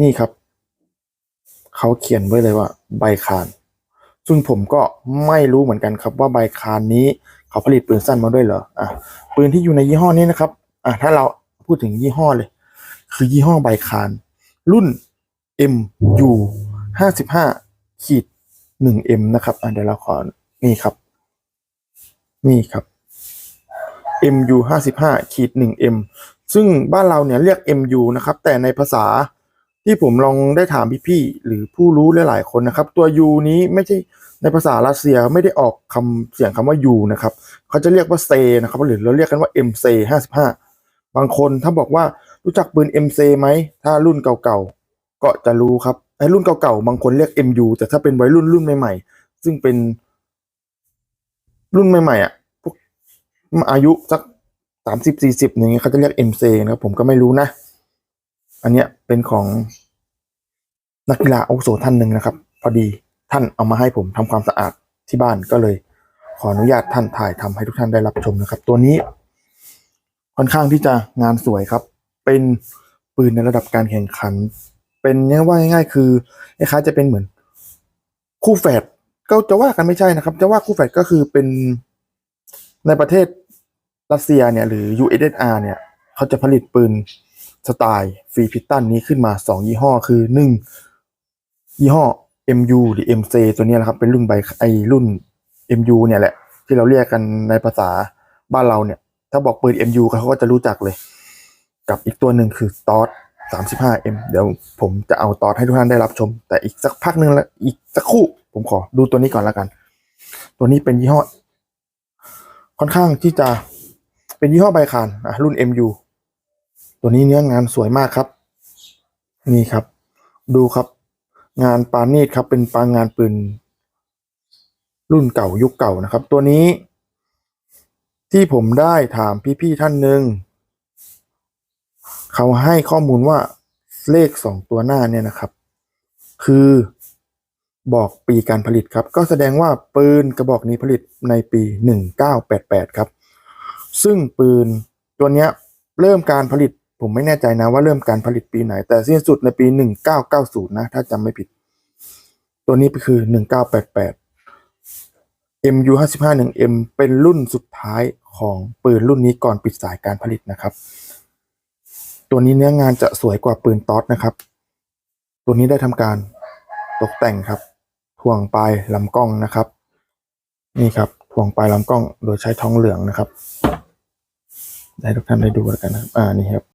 นี่ครับ เขาเขียนไว้เลยว่าใบคาน ซึ่งผมก็ไม่รู้เหมือนกันครับว่าใบคานนี้เขาผลิตปืนสั้นมาด้วยเหรออะปืนที่อยู่ในยี่ห้อนี้นะครับอะถ้าเราพูดถึงยี่ห้อเลย คือยี่ห้อใบคาน รุ่น MU ห้าสิบห้าขีดหนึ่ง M นะครับอะเดี๋ยวเราขอนี่ครับ นี่ครับ MU ห้าสิบห้าขีดหนึ่ง M ซึ่งบ้านเราเนี่ยเรียก MU นะครับ แต่ในภาษา ที่ผมลองได้ถามพี่ๆหรือผู้รู้หลายๆคนนะครับ ตัว U นี้ไม่ใช่ในภาษารัสเซียไม่ได้ออกคำเสียงคำว่า U นะครับเขาจะเรียกว่าเซนะครับหรือเราเรียกกันว่า MC ห้าสิบห้าบางคนถ้าบอกว่ารู้จักปืน MC ไหมถ้ารุ่นเก่าๆก็จะรู้ครับไอ้รุ่นเก่าๆบางคนเรียก MU แต่ถ้าเป็นวัยรุ่นรุ่นใหม่ๆ ซึ่งเป็นรุ่นใหม่ๆอะพวกอายุสักสามสิบสี่สิบอย่างเงี้ยเขาจะเรียก MC นะครับผมก็ไม่รู้นะ อันเนี้ย เป็นของนักกีฬาอาวุโสท่านหนึ่งนะครับ พอดีท่านเอามาให้ผมทำความสะอาดที่บ้านก็เลย ขออนุญาตท่านถ่ายทำให้ทุกท่านได้รับชมนะครับ ตัวนี้ ค่อนข้างที่จะงานสวยครับ เป็นปืนในระดับการแข่งขัน เป็นเนี้ยว่าง่ายๆ คือคล้ายๆจะเป็นเหมือน คู่แฝดก็จะว่ากันไม่ใช่นะครับ จะว่าคู่แฝดก็คือเป็นในประเทศรัสเซียเนี่ยหรือ USSR เนี่ย เขาจะผลิตปืน สไตล์ฟรีพิตตันนี้ขึ้นมาสองยี่ห้อคือหนึ่งยี่ห้อ MU หรือ MC ตัวนี้นะครับ เป็นรุ่นใบไอรุ่น MU เนี่ยแหละ ที่เราเรียกกันในภาษาบ้านเราเนี่ย ถ้าบอกปืน MU เขาก็จะรู้จักเลย กับอีกตัวหนึ่งคือตอส 35M เดี๋ยวผมจะเอาตอสให้ทุกท่านได้รับชม แต่อีกสักพักนึงแล้วอีกสักครู่ ผมขอดูตัวนี้ก่อนแล้วกัน ตัวนี้เป็นยี่ห้อ ค่อนข้างที่จะเป็นยี่ห้อใบคานรุ่น MU ตัวนี้เนื้องานสวยมากครับ นี่ครับ ดูครับ งานปานีดครับ เป็นปางงานปืน รุ่นเก่ายุคเก่านะครับ ตัวนี้ ที่ผมได้ถามพี่ๆท่านหนึ่งเขาให้ข้อมูลว่าเลขสองตัวหน้าเนี่ยนะครับ คือบอกปีการผลิตครับ ก็แสดงว่าปืนกระบอกนี้ผลิตในปี 1988 ครับ ซึ่งปืนตัวนี้เริ่มการผลิต ผมไม่แน่ใจนะว่าเริ่มการผลิตปีไหน แต่สิ้นสุดในปี 1990 นะ ถ้าจำไม่ผิด ตัวนี้คือ 1988 MU 55 1M เป็นรุ่นสุดท้ายของปืนรุ่นนี้ก่อนปิดสายการผลิตนะครับ ตัวนี้เนื้องานจะสวยกว่าปืนตอดนะครับ ตัวนี้ได้ทำการตกแต่งครับถ่วงปลายลำกล้องนะครับ นี่ครับถ่วงปลายลำกล้องโดยใช้ทองเหลืองนะครับ ได้ทุกท่านได้ดูแล้วกันนะครับ อ่า นี่ครับ